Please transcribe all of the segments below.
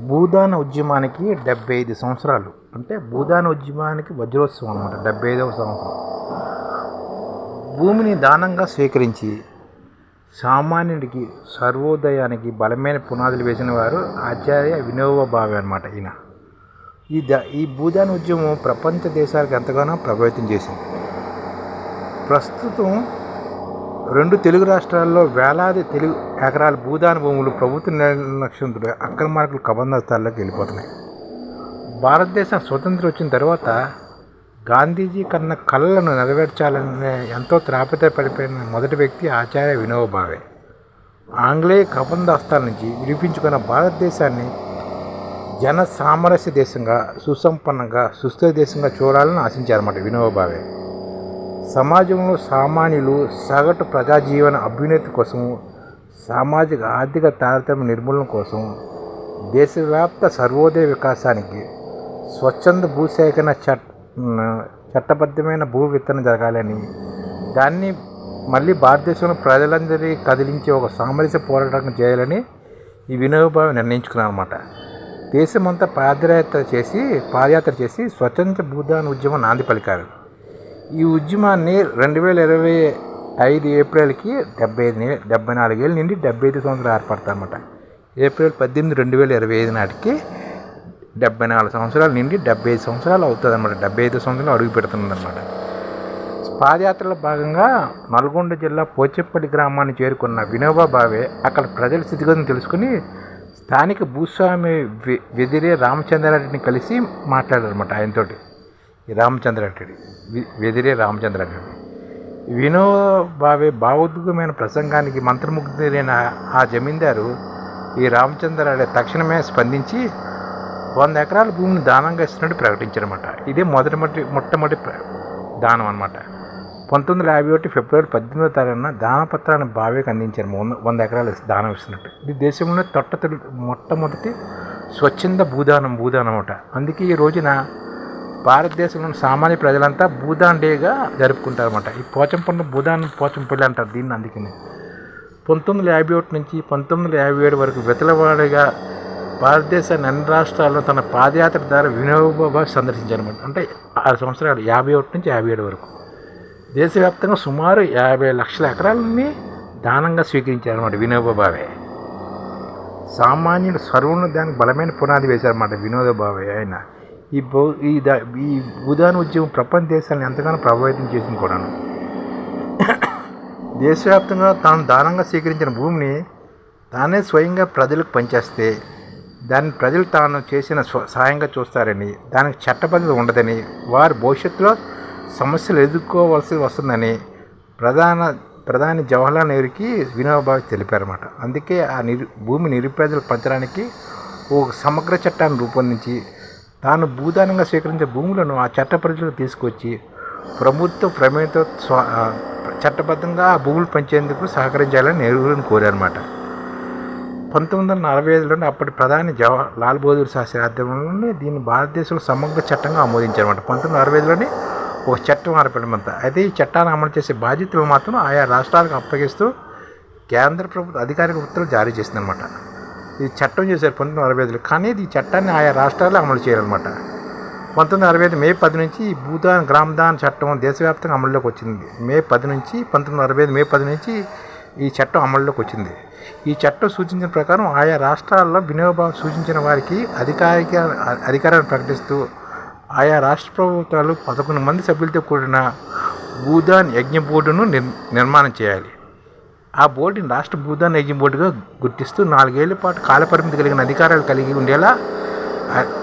భూదాన ఉద్యమానికి డెబ్బై ఐదు సంవత్సరాలు. అంటే భూదాన ఉద్యమానికి వజ్రోత్సవం అనమాట డెబ్బై ఐదవ సంవత్సరం. భూమిని దానంగా స్వీకరించి సామాన్యుడికి సర్వోదయానికి బలమైన పునాదులు వేసిన వారు ఆచార్య వినోబా భావే అనమాట ఈయన. ఈ ద ఈ భూదాన ఉద్యమం ప్రపంచ దేశాలకు ఎంతగానో ప్రభావితం చేసింది. ప్రస్తుతం రెండు తెలుగు రాష్ట్రాల్లో వేలాది తెలుగు ఎకరాల భూదాన భూములు ప్రభుత్వ నిర్లక్ష్యంతో అక్రమార్కులు కబంధస్థాల్లోకి వెళ్ళిపోతున్నాయి. భారతదేశం స్వతంత్రం వచ్చిన తర్వాత గాంధీజీ కన్న కళలను నెరవేర్చాలనే ఎంతో త్రాపితపడిపోయిన మొదటి వ్యక్తి ఆచార్య వినోబావే ఆంగ్లేయ కబంధస్తాల నుంచి విడిపించుకున్న భారతదేశాన్ని జన సామరస్య దేశంగా సుసంపన్నంగా సుస్థిర దేశంగా చూడాలని ఆశించారన్నమాట వినోబావే సమాజంలో సామాన్యులు సగటు ప్రజాజీవన అభ్యున్నతి కోసం సామాజిక ఆర్థిక తారతమ్య నిర్మూలన కోసం దేశవ్యాప్త సర్వోదయ వికాసానికి స్వచ్ఛంద భూసేకరణ చట్ చట్టబద్ధమైన భూ విత్తనం జరగాలని దాన్ని మళ్ళీ భారతదేశంలో ప్రజలందరినీ కదిలించే ఒక సామరస్య పోరాటం చేయాలని ఈ వినోబావి నిర్ణయించుకున్నాను అనమాట దేశమంతా పాదయాత్ర చేసి పాదయాత్ర చేసి స్వతంత్ర భూదాన ఉద్యమం నాంది పలికారు. ఈ ఉద్యమాన్ని రెండు వేల ఇరవై ఐదు ఏప్రిల్కి డెబ్బై ఐదు డెబ్బై నాలుగేళ్ళ నుండి డెబ్బై ఐదు సంవత్సరాలు ఏర్పడతారన్నమాట. ఏప్రిల్ పద్దెనిమిది రెండు వేల ఇరవై ఐదు నాటికి డెబ్బై నాలుగు సంవత్సరాల నుండి డెబ్బై ఐదు సంవత్సరాలు అవుతుంది అనమాట డెబ్బై ఐదు సంవత్సరాలు అడుగు పెడుతుంది అనమాట పాదయాత్రలో భాగంగా నల్గొండ జిల్లా పోచెప్పల్లి గ్రామాన్ని చేరుకున్న వినోబా భావే అక్కడ ప్రజల స్థితిగతిని తెలుసుకుని స్థానిక భూస్వామి వెదిరే రామచంద్రారెడ్డిని కలిసి మాట్లాడారనమాట ఆయనతోటి. రామచంద్రారెడ్డి వెదిరే రామచంద్రారెడ్డి. వినోబావే భావోద్వేగమైన ప్రసంగానికి మంత్రముగ్ధులైన ఆ జమీందారు ఈ రామచంద్రారెడ్డి తక్షణమే స్పందించి వంద ఎకరాల భూమిని దానంగా ఇస్తున్నట్టు ప్రకటించారన్నమాట. ఇదే మొదటి మొదటి మొట్టమొదటి దానం అన్నమాట. పంతొమ్మిది వందల యాభై ఒకటి ఫిబ్రవరి పద్దెనిమిదో తారీఖున దానపత్రాన్ని బావేకి అందించారు వంద వంద ఎకరాలు దానం ఇస్తున్నట్టు. ఇది దేశంలో తొట్ట మొట్టమొదటి స్వచ్ఛంద భూదానం భూదానం అన్నమాట అందుకే ఈ రోజున భారతదేశంలోని సామాన్య ప్రజలంతా భూదాన్ డేగా జరుపుకుంటారన్నమాట. ఈ పోచంపల్లి భూదాన్ పోచంపల్లి అంటారు దీన్ని అందుకని. పంతొమ్మిది వందల యాభై ఒకటి నుంచి పంతొమ్మిది వందల యాభై ఏడు వరకు వితలవాడిగా భారతదేశ అన్ని రాష్ట్రాల్లో తన పాదయాత్ర ద్వారా వినోబాబా సందర్శించారన్నమాట. అంటే ఆరు సంవత్సరాలు యాభై ఒకటి నుంచి యాభై ఏడు వరకు. దేశవ్యాప్తంగా సుమారు యాభై లక్షల ఎకరాలని దానంగా స్వీకరించారన్నమాట వినోబాబావే సామాన్యుడు సర్వును దానికి బలమైన పునాది వేశారన్నమాట వినోదబావే ఆయన. ఈ బౌ ఈ దా ఈ భూదాన ఉద్యమం ప్రపంచ దేశాలను ఎంతగానో ప్రభావితం చేసింది కూడాను. దేశవ్యాప్తంగా తాను దానంగా స్వీకరించిన భూమిని తానే స్వయంగా ప్రజలకు పనిచేస్తే దాన్ని ప్రజలు తాను చేసిన స్వ చూస్తారని దానికి చట్టబద్ధత ఉండదని వారి భవిష్యత్తులో సమస్యలు ఎదుర్కోవాల్సి వస్తుందని ప్రధాన ప్రధాని జవహర్లాల్ నెహ్రూకి వినోబాబాయ్ తెలిపారన్నమాట. అందుకే ఆ నిరు భూమి నిరుపేదలకు పంచడానికి ఒక సమగ్ర చట్టాన్ని రూపొందించి తాను భూదానంగా స్వీకరించే భూములను ఆ చట్ట పరిధిలోకి తీసుకొచ్చి ప్రభుత్వ ప్రమేయంతో స్వా చట్టబద్ధంగా ఆ భూములు పంచేందుకు సహకరించాలని నెహ్రూని కోరారన్నమాట. పంతొమ్మిది వందల నలభై ఐదులోనే అప్పటి ప్రధాని జవహర్ లాల్ బహదూర్ శాస్త్రి ఆధ్వర్యంలోనే దీన్ని భారతదేశంలో సమగ్ర చట్టంగా ఆమోదించారన్నమాట. పంతొమ్మిది వందల అరవై ఐదులోనే ఒక చట్టం ఏర్పడమంతా అయితే ఈ చట్టాన్ని అమలు చేసే బాధ్యతలు మాత్రం ఆయా రాష్ట్రాలకు అప్పగిస్తూ కేంద్ర ప్రభుత్వ అధికారిక ఉత్తర్వులు జారీ చేసిందనమాట ఇది చట్టం చేశారు పంతొమ్మిది వందల అరవై ఐదులో కానీ ఈ చట్టాన్ని ఆయా రాష్ట్రాలు అమలు చేయాలన్నమాట. పంతొమ్మిది వందల అరవై ఐదు మే పది నుంచి ఈ భూదాన్ గ్రామదాన్ చట్టం దేశవ్యాప్తంగా అమల్లోకి వచ్చింది. మే పది నుంచి పంతొమ్మిది వందల అరవై ఐదు మే పది నుంచి ఈ చట్టం అమల్లోకి వచ్చింది. ఈ చట్టం సూచించిన ప్రకారం ఆయా రాష్ట్రాల్లో వినియోగం సూచించిన వారికి అధికారిక అధికారాన్ని ప్రకటిస్తూ ఆయా రాష్ట్ర ప్రభుత్వాలు పదకొండు మంది సభ్యులతో కూడిన భూదాన్ యజ్ఞ బోర్డును నిర్ నిర్మాణం చేయాలి. ఆ బోర్డుని రాష్ట్ర భూదాన్ యజ్ఞ బోర్డుగా గుర్తిస్తూ నాలుగేళ్ళ పాటు కాలపరిమితి కలిగిన అధికారాలు కలిగి ఉండేలా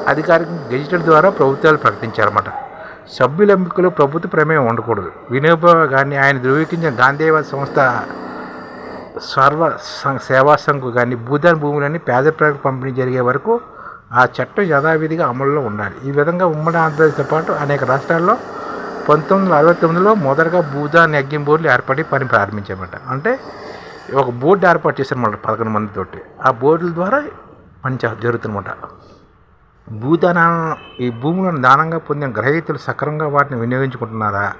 అధికారిక గెజిటెడ్ ద్వారా ప్రభుత్వాలు ప్రకటించారన్నమాట. సభ్యుల ఎంపికలో ప్రభుత్వ ప్రమేయం ఉండకూడదు. వినోబా కానీ ఆయన ధృవీకరించిన గాంధీవాద సంస్థ సర్వ సేవా సంఘు కానీ భూదాన్ భూములన్నీ పేద ప్రజలకు పంపిణీ జరిగే వరకు ఆ చట్టం యథావిధిగా అమల్లో ఉండాలి. ఈ విధంగా ఉమ్మడి ఆంధ్రప్రదేశ్తో పాటు అనేక రాష్ట్రాల్లో పంతొమ్మిది వందల అరవై తొమ్మిదిలో మొదటగా భూదాన్ యజ్ఞం బోర్డులు ఏర్పడి పని ప్రారంభించామట అంటే ఒక బోర్డు ఏర్పాటు చేశారన్నమాట పదకొండు మందితోటి. ఆ బోర్డుల ద్వారా పని చే- జరుగుతుందన్నమాట. భూదాన ఈ భూములను దానంగా పొందిన గ్రహీతలు సక్రమంగా వాటిని వినియోగించుకుంటున్నారా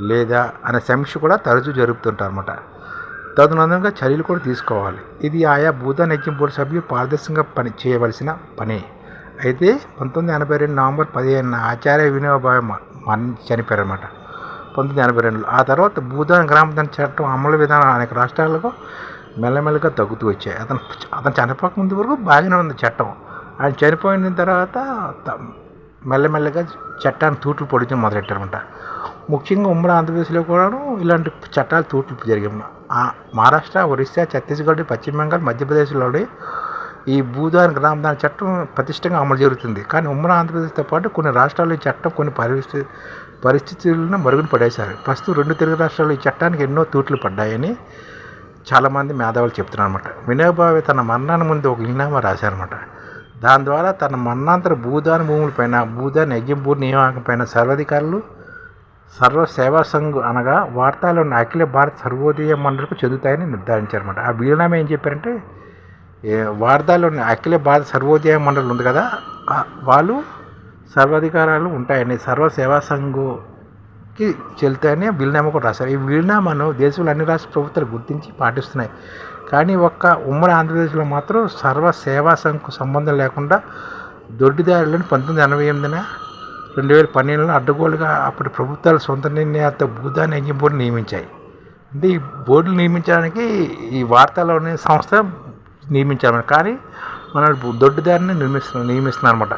లేదా అనే సమీక్ష కూడా తరచూ జరుపుతుంటారు అన్నమాట చర్యలు కూడా తీసుకోవాలి. ఇది ఆయా భూదాన్ యజ్ఞ బోర్డు సభ్యులు పారదర్శకంగా పని చేయవలసిన పని. అయితే పంతొమ్మిది ఎనభై రెండు నవంబర్ పదిహేను ఆచార్య వినోబాయ్ మరణి చనిపోయారు అనమాట పంతొమ్మిది ఎనభై రెండులో ఆ తర్వాత భూదాన్ గ్రామదాన చట్టం అమలు విధానం అనేక రాష్ట్రాలకు మెల్లమెల్లగా తగ్గుతూ వచ్చాయి. అతను అతను చనిపోక ముందు వరకు బాగానే ఉంది చట్టం. ఆయన చనిపోయిన తర్వాత త- మెల్లమెల్లగా చట్టాన్ని తూట్లు పొడిచడం మొదలెట్టారన్నమాట. ముఖ్యంగా ఉమ్మడి ఆంధ్రప్రదేశ్లో కూడా ఇలాంటి చట్టాలు తూట్లు జరిగాయి. మహారాష్ట్ర ఒరిస్సా ఛత్తీస్గఢ్ పశ్చిమ బెంగాల్ మధ్యప్రదేశ్లో ఈ భూదాన్ గ్రామదాన చట్టం ప్రతిష్టంగా అమలు జరుగుతుంది. కానీ ఉమ్మడి ఆంధ్రప్రదేశ్తో పాటు కొన్ని రాష్ట్రాల్లో ఈ చట్టం కొన్ని పరిస్థితి పరిస్థితులను మరుగున పడేశారు. ప్రస్తుతం రెండు తెలుగు రాష్ట్రాల్లో ఈ చట్టానికి ఎన్నో తూట్లు పడ్డాయని చాలామంది మేధావులు చెప్తున్నారు అనమాట వినోబావి తన మరణాన్ని ముందు ఒక ఇనామా రాశారనమాట దాని ద్వారా తన మరణాంతర భూదాన భూములపైన భూదాన యజ్ఞం భూ నియామకం పైన సర్వాధికారులు సర్వ సేవా సంఘ్ అనగా వార్తాలోని అఖిల భారత సర్వోదయ మండలికి చెందుతాయని నిర్ధారించారన్నమాట. ఆ వీలునామా ఏం చెప్పారంటే ఏ అఖిల భారత సర్వోదయ మండలి ఉంది కదా వాళ్ళు సర్వాధికారాలు ఉంటాయని సర్వ సేవా సంఘకి చెల్తాయని వీలునామా కూడా రాశారు. ఈ వీలునామాను దేశంలో అన్ని రాష్ట్ర ప్రభుత్వాలు గుర్తించి పాటిస్తున్నాయి. కానీ ఒక్క ఉమ్మడి ఆంధ్రప్రదేశ్లో మాత్రం సర్వ సేవా సంఘకు సంబంధం లేకుండా దొడ్డిదారులను పంతొమ్మిది ఎనభై ఎనిమిదిన రెండు వేల పన్నెండులో అడ్డగోలుగా అప్పటి ప్రభుత్వాలు సొంత నిర్ణయాలతో భూదాన్ యజ్ఞం బోర్డు నియమించాయి. అంటే ఈ బోర్డులు నియమించడానికి ఈ వార్తలోని సంస్థ నియమించారు కానీ మన దొడ్డిదారిని నిర్మిస్తున్నారు నియమిస్తున్నారు అనమాట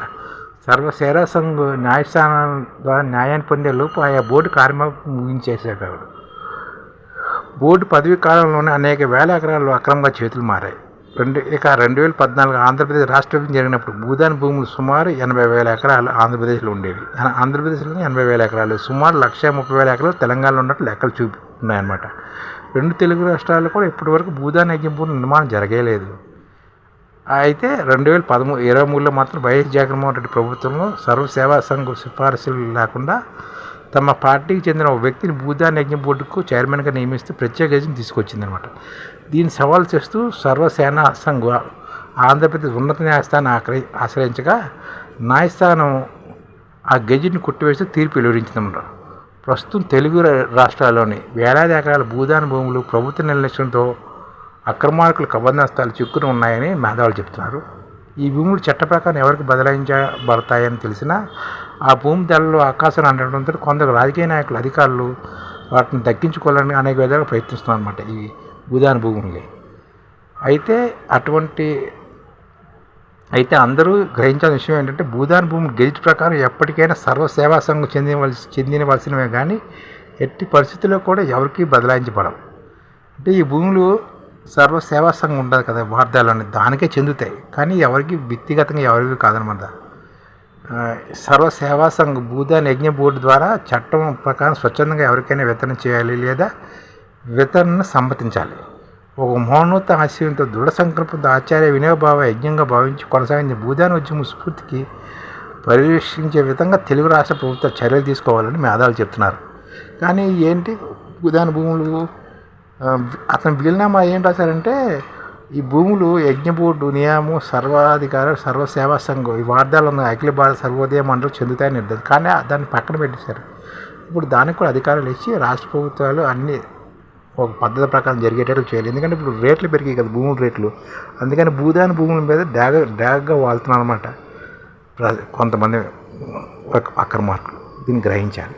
సర్వసేరా సంఘ న్యాయస్థానం ద్వారా న్యాయాన్ని పొందే లోపు ఆయా బోర్డు కార్యక్రమం ముగించేశాడు ఆవిడ. బోర్డు పదవీ కాలంలోనే అనేక వేల ఎకరాలు అక్రమంగా చేతులు మారాయి. రెండు ఇక రెండు వేల పద్నాలుగు ఆంధ్రప్రదేశ్ రాష్ట్ర విభజన జరిగినప్పుడు భూదాన భూములు సుమారు ఎనభై వేల ఎకరాలు ఆంధ్రప్రదేశ్లో ఉండేవి. ఆంధ్రప్రదేశ్లో ఎనభై వేల ఎకరాలు సుమారు లక్ష ముప్పై వేల ఎకరాలు తెలంగాణలో ఉన్నట్లు లెక్కలు చూపుతున్నాయన్నమాట. రెండు తెలుగు రాష్ట్రాల్లో కూడా ఇప్పటివరకు భూదాన్ యజ్ఞం నిర్మాణం జరగలేదు. అయితే రెండు వేల పదమూ ఇరవై మూడులో మాత్రం వైఎస్ జగన్మోహన్ రెడ్డి ప్రభుత్వంలో సర్వ సంఘం సంఘ సిఫారసులు లేకుండా తమ పార్టీకి చెందిన ఒక వ్యక్తిని భూదాన్ యజ్ఞం బోర్డుకు చైర్మన్గా నియమిస్తూ ప్రత్యేక గజం తీసుకొచ్చిందనమాట. దీన్ని సవాల్ చేస్తూ సర్వసేనా సంఘ ఆంధ్రప్రదేశ్ ఉన్నత న్యాయస్థానం ఆశ్రయి ఆశ్రయించగా న్యాయస్థానం ఆ గజిని కొట్టివేసి తీర్పు వెలువరించిందన్నమాట ప్రస్తుతం తెలుగు రా- రాష్ట్రాల్లోని వేలాది ఎకరాల భూదాన భూములు ప్రభుత్వ నిర్లక్ష్యంతో అక్రమార్కుల కబంధస్థాలు చిక్కుని ఉన్నాయని మేధావులు చెప్తున్నారు. ఈ భూములు చట్ట ప్రకారం ఎవరికి బదలాయించబడతాయని తెలిసినా ఆ భూమి ధరలు ఆకాశం అనడంతో కొందరు రాజకీయ నాయకులు అధికారులు వాటిని దక్కించుకోవాలని అనేక విధాలుగా ప్రయత్నిస్తున్నారు అనమాట ఈ భూదాన భూముల్ని. అయితే అటువంటి అయితే అందరూ గ్రహించాల్సిన విషయం ఏంటంటే భూదాన్ భూమి గెజిట్ ప్రకారం ఎప్పటికైనా సర్వ సేవా సంఘం చెందినవలసి చెందినవలసినవే కానీ ఎట్టి పరిస్థితుల్లో కూడా ఎవరికీ బదలాయించబడవు. అంటే ఈ భూములు సర్వ సేవా సంఘం ఉండదు కదా వార్దాలని దానికే చెందుతాయి. కానీ ఎవరికి వ్యక్తిగతంగా ఎవరికి కాదనమాట. సర్వసేవా సర్వ సేవా భూదాన్ యజ్ఞ బోర్డు ద్వారా చట్టం ప్రకారం స్వచ్ఛందంగా ఎవరికైనా వితరణ చేయాలి లేదా వితరణను సమ్మతించాలి ఒక మహోన్నత ఆశయంతో దృఢ సంకల్పంతో ఆచార్య వినోబావ యజ్ఞంగా భావించి కొనసాగించిన భూదాన ఉద్యమ స్ఫూర్తికి పరిరక్షించే విధంగా తెలుగు రాష్ట్ర ప్రభుత్వ చర్యలు తీసుకోవాలని మేధావులు చెప్తున్నారు. కానీ ఏంటి భూదాన భూములు? ఆ, అతను వీలునామా ఏం రాశారంటే ఈ భూములు యజ్ఞ బోర్డు నియామం సర్వాధికార సర్వసేవా సంఘం ఈ వార్దాలు ఉన్న అఖిల భారత సర్వోదయ మండలి చెందుతాయని నిర్ధారణ కానీ దాన్ని పక్కన పెట్టేశారు. ఇప్పుడు దానికి కూడా అధికారులు ఇచ్చి రాష్ట్ర ప్రభుత్వాలు అన్ని ఒక పద్ధతి ప్రకారం జరిగేటట్లు చేయాలి. ఎందుకంటే ఇప్పుడు రేట్లు పెరిగాయి కదా భూముల రేట్లు. అందుకని భూదాని భూముల మీద డాగ డాగ్గా వాళ్తున్నారు అనమాట కొంతమంది అక్కర్ అక్రమార్కులు దీన్ని గ్రహించాలి.